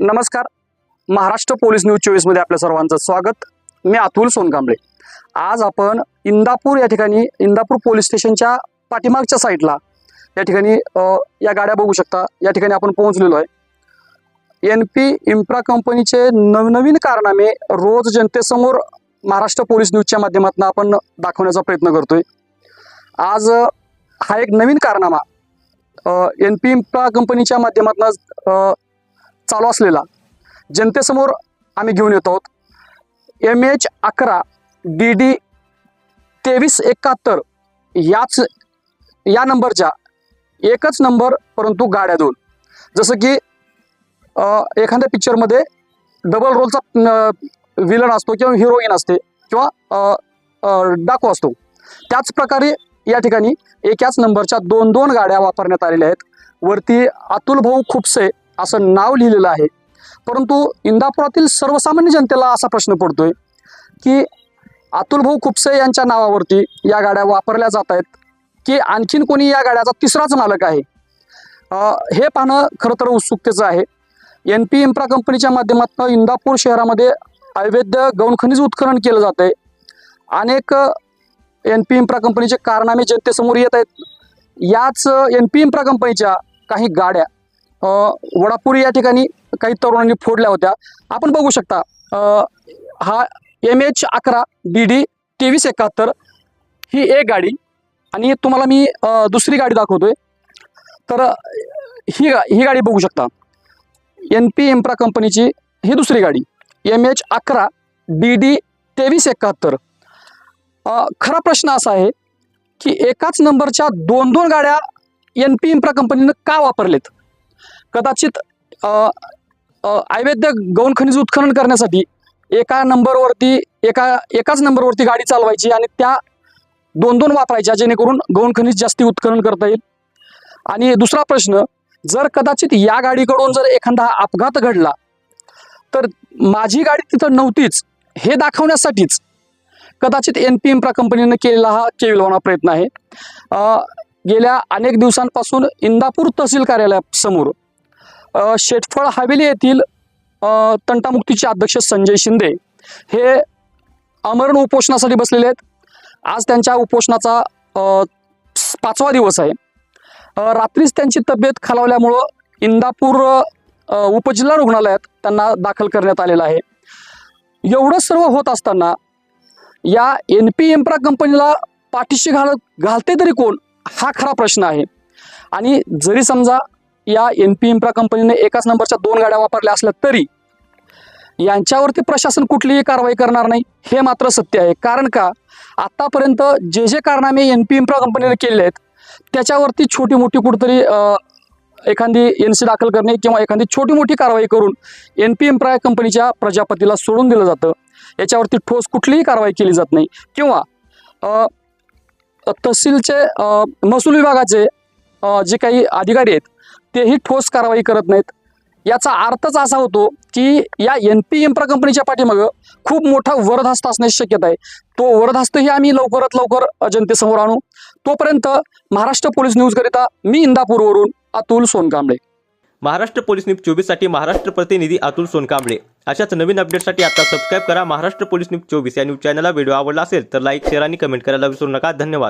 नमस्कार. Maharashtra police news चोवीसमध्ये आपल्या सर्वांचं स्वागत. मी अतुल सोनकांबळे. आज आपण इंदापूर या ठिकाणी इंदापूर पोलीस स्टेशनच्या पाठीमागच्या साईडला या ठिकाणी या गाड्या बघू शकता. या ठिकाणी आपण पोहोचलेलो आहे. एन पी इम्प्रा कंपनीचे नवनवीन कारनामे रोज जनतेसमोर महाराष्ट्र पोलीस न्यूजच्या माध्यमातून आपण दाखवण्याचा प्रयत्न करतोय. आज हा एक नवीन कारनामा एन पी इम्प्रा कंपनीच्या माध्यमातून चालू असलेला. जनतेसमोर आम्ही घेऊन येतो आहोत. एम एच अकरा डी डी तेवीस एकाहत्तर याच या नंबरच्या एकच नंबर परंतु गाड्या दोन. जसं की एखाद्या पिक्चरमध्ये डबल रोलचा विलन असतो किंवा हिरोईन असते किंवा डाको डाकू असतो. त्याच प्रकारे या ठिकाणी एकाच नंबरच्या दोन दोन गाड्या वापरण्यात आलेल्या आहेत. वरती अतुल भाऊ खुपसे असं नाव लिहिलेलं आहे. परंतु इंदापुरातील सर्वसामान्य जनतेला असा प्रश्न पडतोय की अतुल भाऊ खुपसे यांच्या नावावरती या गाड्या वापरल्या जात आहेत की आणखीन कोणी या गाड्याचा तिसराच मालक आहे? हे पाहणं खरं तर उत्सुकतेचं आहे. एन पी इम्प्रा कंपनीच्या माध्यमातून इंदापूर शहरामध्ये अवैध गौण खनिज उत्खनन केलं जात आहे. अनेक एन पी इम्प्रा कंपनीचे कारनामे जनतेसमोर येत आहेत. याच एन पी इम्प्रा कंपनीच्या काही गाड्या वडापुरी या ठिकाणी काही तरुणांनी फोडल्या होत्या. आपण बघू शकता हा एम एच अकरा डी डी तेवीस एकाहत्तर ही एक गाडी आणि तुम्हाला मी दुसरी गाडी दाखवतोय. तर ही गा ही गाडी बघू शकता. एन पी इम्प्रा कंपनीची ही दुसरी गाडी. एम एच अकरा डी डी तेवीस एकाहत्तर. खरा प्रश्न असा आहे की एकाच नंबरच्या दोन दोन गाड्या एन पी इम्प्रा कंपनीनं का वापरलेत? कदाचित अवैध गौण खनिज उत्खनन करण्यासाठी एका नंबरवरती एका एकाच नंबरवरती गाडी चालवायची आणि त्या दोन दोन वापरायच्या जेणेकरून गौण खनिज जास्ती उत्खनन करता येईल. आणि दुसरा प्रश्न जर कदाचित या गाडीकडून जर एखादा अपघात घडला तर माझी गाडी तिथं नव्हतीच हे दाखवण्यासाठीच कदाचित एन पी इम्प्रा कंपनीनं केलेला हा केविलवाना प्रयत्न आहे. गेल्या अनेक दिवसांपासून इंदापूर तहसील कार्यालयासमोर शेटफळ हवेली येथील तंटामुक्तीचे अध्यक्ष संजय शिंदे हे अमरण उपोषणासाठी बसलेले आहेत. आज त्यांच्या उपोषणाचा पाचवा दिवस आहे. रात्रीच त्यांची तब्येत खालावल्यामुळं इंदापूर उपजिल्हा रुग्णालयात त्यांना दाखल करण्यात आलेलं आहे. एवढं सर्व होत असताना या एन पी एम्प्रा कंपनीला पाठीशी घाल घालते तरी कोण? हा खरा प्रश्न आहे. आणि जरी समजा या एन पी इम्प्रा कंपनीने एकाच नंबरच्या दोन गाड्या वापरल्या असल्या तरी यांच्यावरती प्रशासन कुठलीही कारवाई करणार नाही हे मात्र सत्य आहे. कारण का? आत्तापर्यंत जे जे कारनामे एन पी इम्प्रा कंपनीने केले आहेत त्याच्यावरती छोटी मोठी कुठंतरी एखादी एन सी दाखल करणे किंवा एखादी छोटी मोठी कारवाई करून एन पी इम्प्रा कंपनीच्या प्रजापतीला सोडून दिलं जातं. याच्यावरती ठोस कुठलीही कारवाई केली जात नाही. किंवा तहसीलचे महसूल विभागाचे जे काही अधिकारी आहेत तेही ठोस कारवाई करत नाहीत. याचा अर्थच असा होतो की या एन पी इम्प्रा कंपनीच्या पाठीमागं खूप मोठा वरदहस्त असण्याची शक्यता आहे. तो वरदहस्तही आम्ही लवकरात लवकर जनतेसमोर आणू. तोपर्यंत महाराष्ट्र पोलीस न्यूजकरिता मी इंदापूरवरून अतुल सोनकांबळे. महाराष्ट्र पोलीस न्यूज चोवीससाठी महाराष्ट्र प्रतिनिधी अतुल सोनकांबळे. अशाच नवीन अपडेटसाठी आता सबस्क्राईब करा महाराष्ट्र पोलीस न्यूज चोवीस या न्यूज चॅनलला व्हिडिओ आवडला असेल तर लाईक शेअर आणि कमेंट करायला विसरू नका. धन्यवाद.